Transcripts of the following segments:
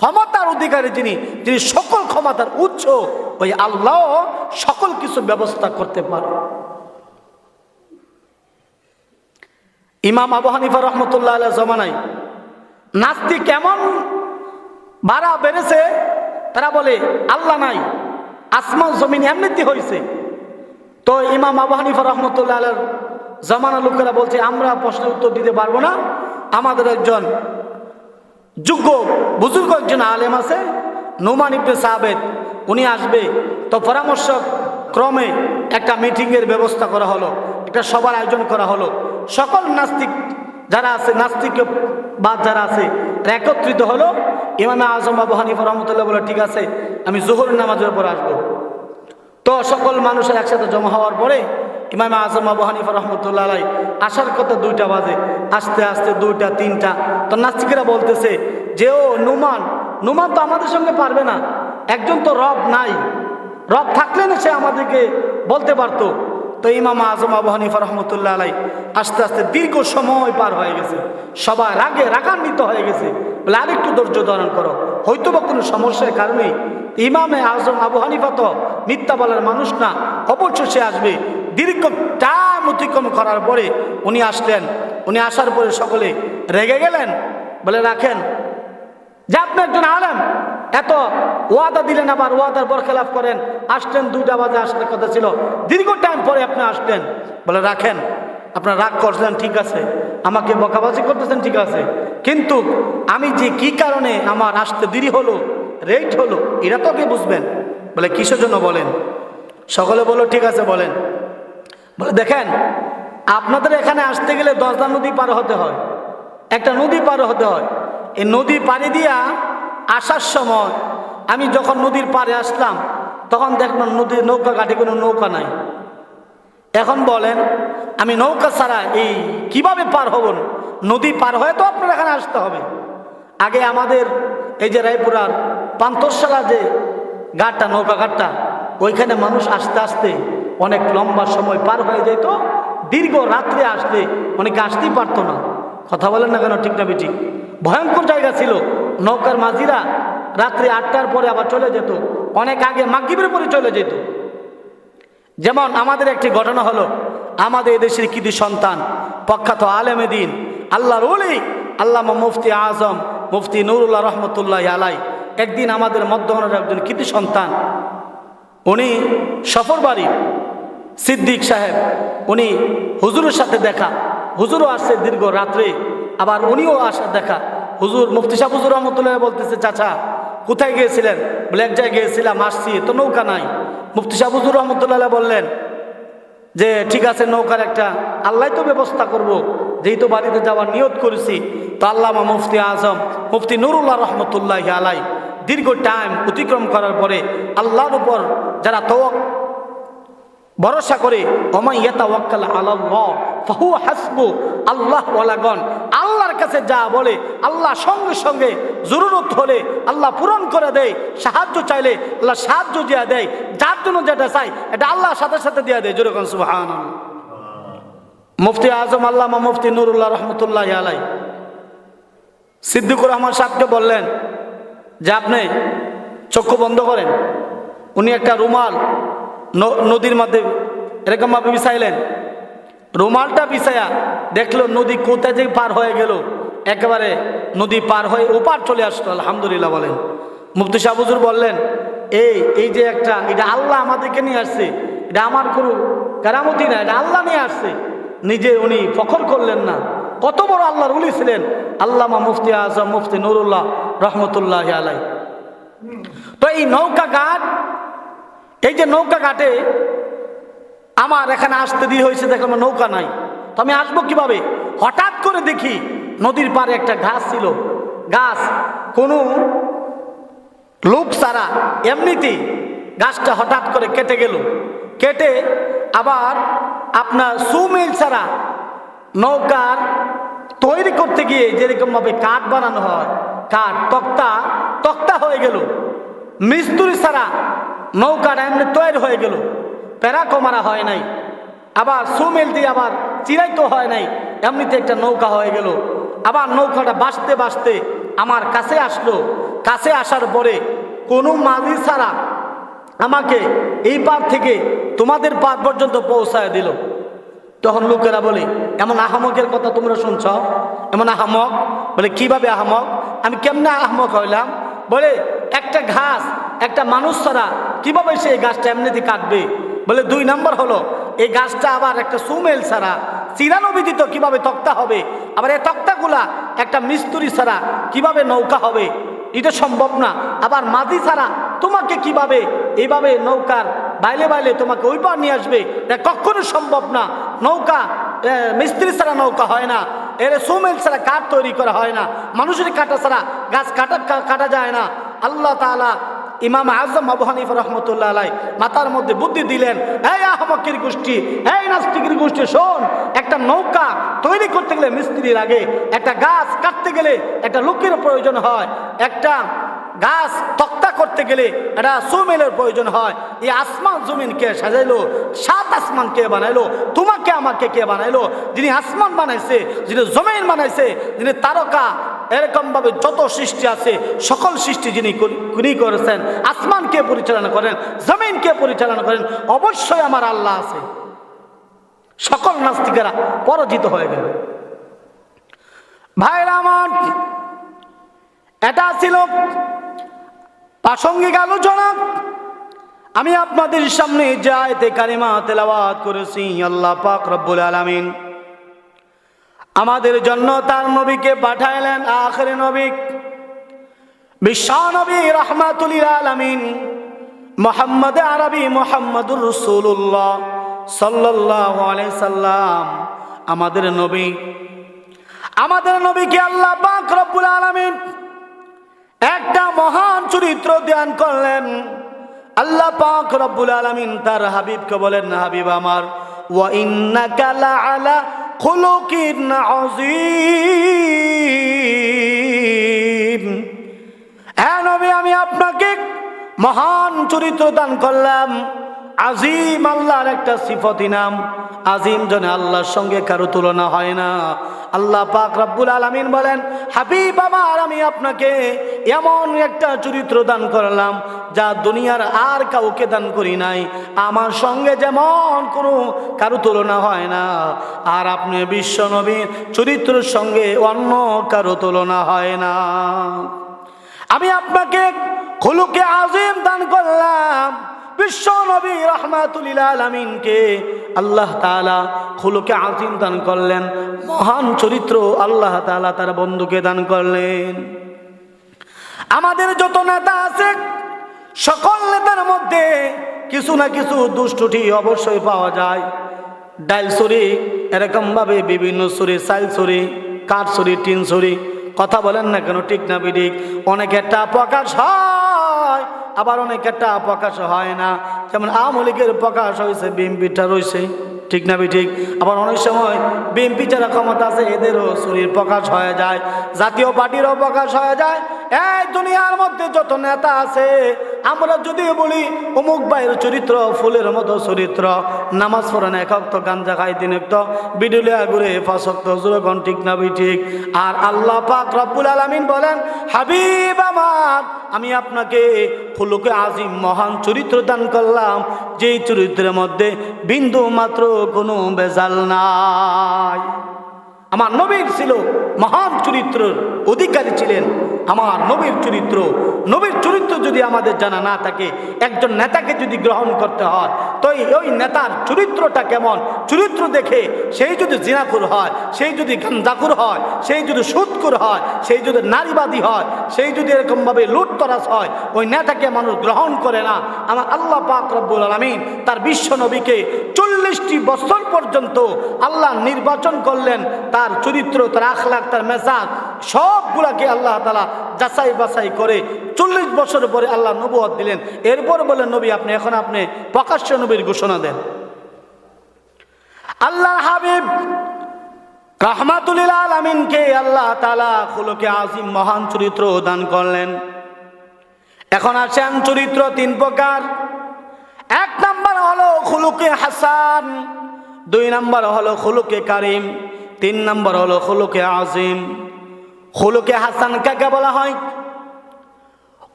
ক্ষমতার অধিকারী যিনি যিনি সকল ক্ষমতার উৎস, ওই আল্লাহ সকল কিছু ব্যবস্থা করতে পারে। ইমাম আবু হানিফা রহমতুল্লাহ আল্লাহ জমানায় নাস্তি কেমন বাড়া বেড়েছে, তারা বলে, আল্লাহ নাই, আসমান, জমিন এমনিতে হয়েছে তো ইমাম আবু হানিফা রহমতুল্লাহ আল্লাহর জমানা লোকেরা বলছে, আমরা প্রশ্নের উত্তর দিতে পারব না। আমাদের একজন যোগ্য বুজুর্গ একজন আলেম আছে, নোমান ইবনে সাহাবেদ উনি আসবে। তো পরামর্শ ক্রমে একটা মিটিংয়ের ব্যবস্থা করা হলো, একটা সবার আয়োজন করা হলো। সকল নাস্তিক যারা আছে নাস্তিক বাদ যারা আছে তারা একত্রিত হলো। ইমামে আজম আবু হানিফা রহমতুল্লাহ বলে, ঠিক আছে, আমি জোহর নামাজের উপর আসব। তো সকল মানুষের একসাথে জমা হওয়ার পরে ইমাম আজম আবু হানিফা রহমতুল্লাহ আসার কথা দুইটা বাজে। আস্তে আস্তে দুইটা, তিনটা। তো নাস্তিকেরা বলতেছে যে, ও নুমান নুমান তো আমাদের সঙ্গে পারবে না। একজন তো রব নাই। রব থাকলে না সে আমাদেরকে বলতে পারতো। তো ইমাম আজম আবু হানিফা রহমতুল্লাহ আলাই আস্তে আস্তে দীর্ঘ সময় পার হয়ে গেছে। সবাই রাগে রাগান্বিত হয়ে গেছে। বলে, আরেকটু ধৈর্য ধারণ করো। হয়তো বা কোনো সমস্যার কারণে ইমামে আজম আবু হানিফা তো মিথ্যা বলার মানুষ না। অবশ্যই সে আসবে। দীর্ঘ টাম অতিক্রম করার পরে উনি আসলেন। উনি আসার পরে সকলে রেগে গেলেন, বলে, রাখেন, যে আপনি একজন আলেম, এত ওয়াদা দিলেন আবার ওয়াদার বরখেলাফ করেন, আসলেন, দুইটা বাজে আসার কথা ছিল, দীর্ঘ টাইম পরে আপনি আসলেন। বলে, রাখেন, আপনার রাগ করছেন ঠিক আছে, আমাকে বকাবাজি করতেছেন, ঠিক আছে, কিন্তু আমি যে কি কারণে আমার আসতে দেরি হলো, রেট হলো এটা তো কে বুঝবেন। বলে, কিসের জন্য বলেন? সকলে বলো ঠিক আছে, বলেন। বলে, দেখেন, আপনাদের এখানে আসতে গেলে দশটা নদী পার হতে হয়। একটা নদী পার হতে হয়। এই নদী পাড়ি দিয়া আসার সময় আমি যখন নদীর পাড়ে আসলাম, তখন দেখলাম নদীর নৌকা ঘাটে কোনো নৌকা নাই। এখন বলেন, আমি নৌকা ছাড়া এই কীভাবে পার হব? নদী পার হয়ে তো আপনার এখানে আসতে হবে। আগে আমাদের এই যে রায়পুরার পান্তরশালা যে ঘাটটা, নৌকা ঘাটটা, ওইখানে মানুষ আসতে আসতে অনেক লম্বা সময় পার হয়ে যেত, দীর্ঘ রাত্রে আসলে অনেকে আসতেই পারতো না। কথা বলেন না কেন, ঠিক না বেঠিক? ভয়ঙ্কর জায়গা ছিল। নৌকার মাঝিরা রাত্রে আটটার পরে আবার চলে যেত। অনেক আগে মাগিবের পরে চলে যেত। যেমন আমাদের একটি ঘটনা হলো, আমাদের এদেশের কৃতি সন্তান, প্রখ্যাত আলেমে দিন, আল্লাহর ওলি, আল্লামা মুফতি আজম, মুফতি নুরুল্লাহ রহমতুল্লাহ আলাই একদিন আমাদের মধ্যমানের একজন কৃতি সন্তান, উনি সফর বাড়ি সিদ্দিক সাহেব, উনি হুজুরের সাথে দেখা। হুজুরও আসছে দীর্ঘ রাত্রে, আবার উনিও আসার দেখা। হুজুর মুফতি সাহেব হুজুর রহমতুল্লাহ বলতেছে, চাচা, কোথায় গিয়েছিলেন? বলে, এক জায়গায় গিয়েছিলাম, আসছি, তো নৌকা নাই। মুফতি সাহেব হুজুর রহমতুল্লাহ বললেন, যে ঠিক আছে, নৌকার একটা আল্লাহ তো ব্যবস্থা করব। যেহেতু বাড়িতে যাওয়ার নিয়ত করেছি, তো আল্লামা মুফতি আজম, মুফতি নুরুল্লাহ রহমতুল্লাহ আলাই দীর্ঘ টাইম অতিক্রম করার পরে আল্লাহর উপর যারা তো ভরসা করে আল্লাহ ওয়ালাগন আল্লাহর কাছে যা বলে, আল্লাহ সঙ্গে সঙ্গে জরুরত হলে, আল্লাহ পূরণ করে দেয়, সাহায্য চাইলে আল্লাহ সাহায্য দেওয়া দেয়, যার জন্য যেটা চাই এটা আল্লাহর সাথে সাথে দেওয়া দেয় যেরকম সুহান মুফতি আজম, আল্লামা মুফতি নুরুল্লাহ রহমতুল্লাহ আলাই সিদ্দিকুর রহমান সাহেবকে বললেন যে, আপনি চক্ষু বন্ধ করেন। উনি একটা রুমাল নদীর মধ্যে। এরকমভাবে বিছাইলেন রুমালটা বিছায়া দেখল নদী কোথায় যে পার হয়ে গেল। একেবারে নদী পার হয়ে ওপার চলে আসলো, আলহামদুলিল্লাহ বলেন। মুফতি শাহবুজুর বললেন, এই এই যে একটা, এটা আল্লাহ আমাদেরকে নিয়ে আসছে। এটা আমার কোনো কেরামতি না, এটা আল্লাহ নিয়ে আসছে। নিজে উনি ফখর করলেন না। কত বড় আল্লাহর উলি ছিলেন। আল্লামা মুফতি আজম, মুফতি নুরুল্লাহ রহমতুল্লাহ আলাই তো এই নৌকা ঘাট এই যে নৌকা ঘাটে আমার এখানে আসতে দিয়ে হয়েছে, দেখলাম নৌকা নাই। তো আমি আসব কীভাবে? হঠাৎ করে দেখি নদীর পাড়ে একটা ঘাস ছিল। গাছ কোনো লোক সারা এমনিতেই গাছটা হঠাৎ করে কেটে গেল। কেটে আবার আপনার সুমিল ছাড়া নৌকার তৈরি করতে গিয়ে যেরকমভাবে কাঠ বানানো হয়, কাঠ, তক্তা তক্তা হয়ে গেল। মিস্তুরি ছাড়া নৌকাটা এমনি তৈরি হয়ে গেল। প্যারাকো মারা হয় নাই। আবার সুমেল দিয়ে আবার চিরাইতো হয় নাই। এমনিতে একটা নৌকা হয়ে গেল। আবার নৌকাটা বাঁচতে বাঁচতে আমার কাছে আসলো। কাছে আসার পরে কোনো মাঝি ছাড়া আমাকে এই পার থেকে তোমাদের পার পর্যন্ত পৌঁছায় দিল। তখন লোকেরা বলে, এমন আহামকের কথা তোমরা শুনছ? এমন আহামক? বলে, কীভাবে আহামক? আমি কেমনে আহামক হইলাম? বলে, একটা ঘাস, একটা মানুষ ছাড়া কীভাবে সে এই গাছটা এমনিতে কাটবে? বলে দুই নম্বর হলো, এই গাছটা আবার একটা সুমেল ছাড়া, চিরানো বিদিত কীভাবে তক্তা হবে? আবার এই তক্তাগুলা একটা মিস্ত্রি ছাড়া কীভাবে নৌকা হবে? এটা সম্ভব না। আবার মাঝি ছাড়া তোমাকে কীভাবে এইভাবে নৌকার বাইলে বাইলে তোমাকে ওই পার নিয়ে আসবে? কখনো সম্ভব না। নৌকা মিস্ত্রি ছাড়া নৌকা হয় না। এর সুমেল ছাড়া কাঠ তৈরি করা হয় না। মানুষের কাটা ছাড়া গাছ কাটা কাটা যায় না। আল্লাহ তাআলা ইমাম আজম আবু হানিফ রহমতুল্লাহ আলাই মাথার মধ্যে বুদ্ধি দিলেন, এই আহমকের গোষ্ঠী, এই নাস্তিকের গোষ্ঠী, শোন, একটা নৌকা তৈরি করতে গেলে মিস্ত্রির আগে একটা গাছ কাটতে গেলে একটা লোকের প্রয়োজন হয়, একটা গাছ তক্তা করতে গেলে একটা সুমেলের প্রয়োজন হয়, এই আসমান জমিন কে সাজাইলো, সাত আসমান কে বানাইলো, তোমাকে আমাকে কে বানাইলো? যিনি আসমান বানাইছে, যিনি জমিন বানাইছে, যিনি তারকা এরকম ভাবে যত সৃষ্টি আছে, সকল সৃষ্টি যিনি করি- করেছেন আসমান কে পরিচালনা করেন জমিন কে পরিচালনা করেন, অবশ্যই আমার আল্লাহ আছে। সকল নাস্তিকেরা পরাজিত হয়ে গেল। ভাইরা আমার, এটা ছিল প্রাসঙ্গিক আলোচনা। আমি আপনাদের সামনে যাইতে কারিমা তেলাওয়াত করেছি, আল্লাহ পাক রব্বুল আলামিন আমাদের জন্য তার নবীকে পাঠাইলেন আখরে নবী। বিশ্বনবী রহমাতুলিল আলামিন মোহাম্মদ আরবি মোহাম্মদুর রসুল্লাহ আলাইহি সাল্লাম আমাদের নবী। আমাদের নবীকে আল্লাহ পাক রব্বুল আলামিন একটা মহান চরিত্র দান করলেন। আল্লাহ পাক রব্বুল আলামিন তার হাবিবকে বলেন, হাবিব আমার, ওয়া ইন্নাকা লাআলা খুলুকিন আযীম হ্যাঁ নবী, আমি আপনাকে মহান চরিত্র দান করলাম। আজিম আল্লাহর একটা সিফতি নাম। আজিম জনে আল্লাহর সঙ্গে কারও তুলনা হয় না। আল্লাহ পাক রব্বুল আলামিন বলেন, হাবিব আমার, আমি আপনাকে এমন একটা চরিত্র দান করলাম, যা দুনিয়ার আর কাউকে দান করি নাই। আমার সঙ্গে যেমন কোনো কারও তুলনা হয় না, আর আপনি বিশ্ব নবীর চরিত্রের সঙ্গে অন্য কারও তুলনা হয় না। আমি আপনাকে খুলুকে আজিম দান করলাম। বিশ্ব নবী রহমাতুলিল আলমিনকে আল্লাহ তালা খুলুকে আজিম দান করলেন, মহান চরিত্র আল্লাহ তালা তার বন্ধুকে দান করলেন। আমাদের যত নেতা আছে, সকল নেতার মধ্যে কিছু না কিছু দুষ্টুটি অবশ্যই পাওয়া যায়। ডাইল সরি এরকমভাবে বিভিন্ন সরি সাইল সরি কাঠ সরি টিন সরি কথা বলেন না কেন, ঠিক না বিডিক অনেকেরটা প্রকাশ হয় আবার অনেকেরটা প্রকাশ হয় না। যেমন আওয়ামী লীগের প্রকাশ হয়েছে বিএমপিটা রয়েছে। ঠিক না ঠিক? আবার অনেক সময় বিএমপি যারা ক্ষমতা আছে, এদেরও শরীর প্রকাশ হয়ে যায়, জাতীয় পার্টিরও প্রকাশ হয়ে যায়। এই দুনিয়ার মধ্যে যত নেতা আছে আমরা যদি বলি, অমুক ভাইয়ের চরিত্র, ফুলের মতো চরিত্র, নামাজ পড়েন একক তো গাঞ্জা খাই দিন তো। বিডুলিয়া ঘুরে ফাঁসক তো, জুরগণ ঠিক না বি ঠিক। আর আল্লাহ পাক রব্বুল আলামিন বলেন, হাবিব আমার, আমি আপনাকে ফুলকে আজিম মহান চরিত্র দান করলাম, যেই চরিত্রের মধ্যে বিন্দু মাত্র কোনো বেজাল নাই। আমার নবীর ছিল মহান চরিত্রের অধিকারী ছিলেন। আমার নবীর চরিত্র নবীর চরিত্র যদি আমাদের জানা না থাকে, একজন নেতাকে যদি গ্রহণ করতে হয়, তো ওই নেতার চরিত্রটা কেমন? চরিত্র দেখে সেই যদি জিনাকুর হয় সেই যদি গান্দাকুর হয় সেই যদি সুদকুর হয় সেই যদি নারীবাদী হয় সেই যদি এরকমভাবে লুটতরাস হয়, ওই নেতাকে মানুষ গ্রহণ করে না। আমার আল্লাহ পাক রব্বুল আলমিন তার বিশ্ব নবীকে চল্লিশটি বছর পর্যন্ত আল্লাহ নির্বাচন করলেন, তার চরিত্র, তার আখলাক, তার মেজাজ সবগুলাকে আল্লাহ তালা যাচাই বাছাই করে চল্লিশ বছর পরে আল্লাহ নবুয়ত দিলেন। এরপর বলেন নবী, আপনি এখন আপনি প্রকাশ্য নবীর ঘোষণা দেন। আল্লাহ হাবিব রহমাতুলিল আলমিনকে আল্লাহ তালা খুলকে আজিম মহান চরিত্র দান করলেন। এখন আছেন চরিত্র তিন প্রকার। এক নাম্বার হলো খুলুকে হাসান, দুই নাম্বার হলো খুলুকে কারিম, তিন নাম্বার হলো খুলুকে আজিম। খুলুকে হাসান কাকে বলা হয়?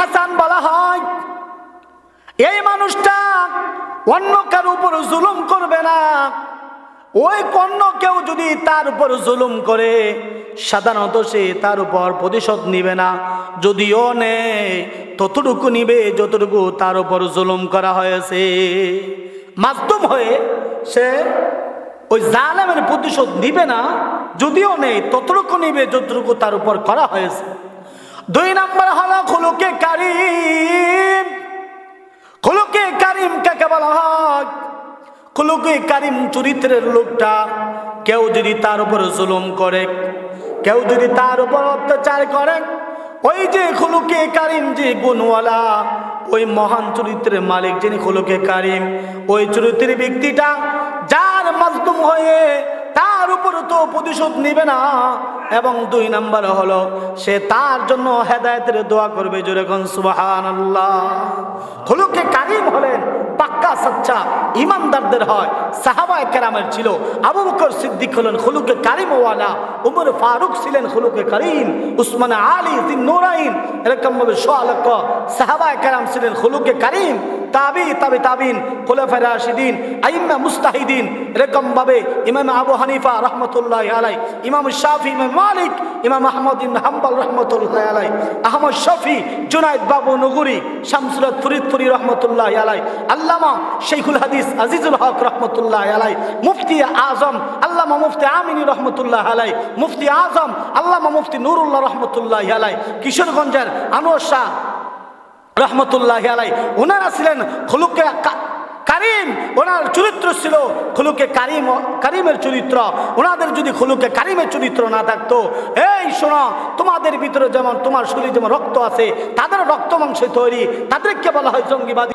হাসান বলা হয়, এই মানুষটা অন্য কার উপর জুলুম করবে না। ওই অন্য কেউ যদি তার উপর জুলুম করে, সাধারণত সে তার উপর প্রতিশোধ নিবে না। যদিও নেয় ততটুকু নিবে, যতটুকু তার উপর জুলুম করা হয়েছে। মাধ্যম হয়ে সে ওই জালেমের প্রতিশোধ নিবে না যদিও নেই, ততটুকু নিবে যতটুকু তার উপর করা হয়েছে। দুই নম্বর হলো খুলুকে কারিম। খুলুকে কারিম কাকে বলা হয়? খুলুকে কারিম চরিত্রের লোকটা, কেউ যদি তার উপর জুলুম করে, কেউ যদি তার উপর অত্যাচার করে, ওই যে খুলুকে কারিম যে গুণওয়ালা, ওই মহান চরিত্রের মালিক যিনি খুলুকে কারিম, ওই চরিত্রের ব্যক্তিটা, যার মাজলুম হয়ে তার উপর তো প্রতিশোধ নিবে না। এবং দুই নাম্বার হলো, সে তার জন্য হেদায়েতের দোয়া করবে যেরকম সুবাহান আল্লাহ খুলুকে কারিম হলেন, পাক্কা সচ্চা ইমানদারদের হয়, সাহাবায় কেরামের ছিল। আবু বকর সিদ্দিক হলেন খুলুকে কারিম ওয়ালা উমর ফারুক ছিলেন খুলুকে কারিম, উসমান আলী তিন নোরাইন এরকম ভাবে সোয়ালক সাহাবায় কেরাম ছিলেন খুলুকে কারিম। তাবি তাবি, তাবিন, খোলাফায় রাশিদিন, আইম্মা মুস্তাহিদিন, এরকম ভাবে ইমাম আবু হানিফা রহমতুল্লাহ আলাই ইমাম শাফি, ইমাম মালিক, ইমাম আহমদ ইবন হাম্বাল রহমতুল্লাহ আলাই আহমদ শফি, জুনাইদ বাবু নগুরি শামসুলত ফরিদপুরি রহমতুল্লাহ আলাই আল্লামা শেখুল হাদিস আজিজুল হক রহমতুল্লাহ আলাই মুফতি আজম, আল্লামা মুফতি আমিনী রহমতুল্লাহ আলাই মুফতি আজম, আল্লামা মুফতি নুরুল্লাহ রহমতুল্লাহ আলাই কিশোরগঞ্জের আনোয়ার শাহ রহমতুল্লাহ আলাই ওনারা ছিলেন খুলুকে কারিম। ওনার চরিত্র ছিল খুলুকে কারিম কারিমের চরিত্র। ওনাদের যদি খুলুকে কারিমের চরিত্র না থাকতো, এই শোনো, তোমাদের ভিতরে যেমন তোমার শরীর যেমন রক্ত আছে, তাদের রক্ত মাংসে তৈরি, তাদেরকে বলা হয় জঙ্গিবাদী।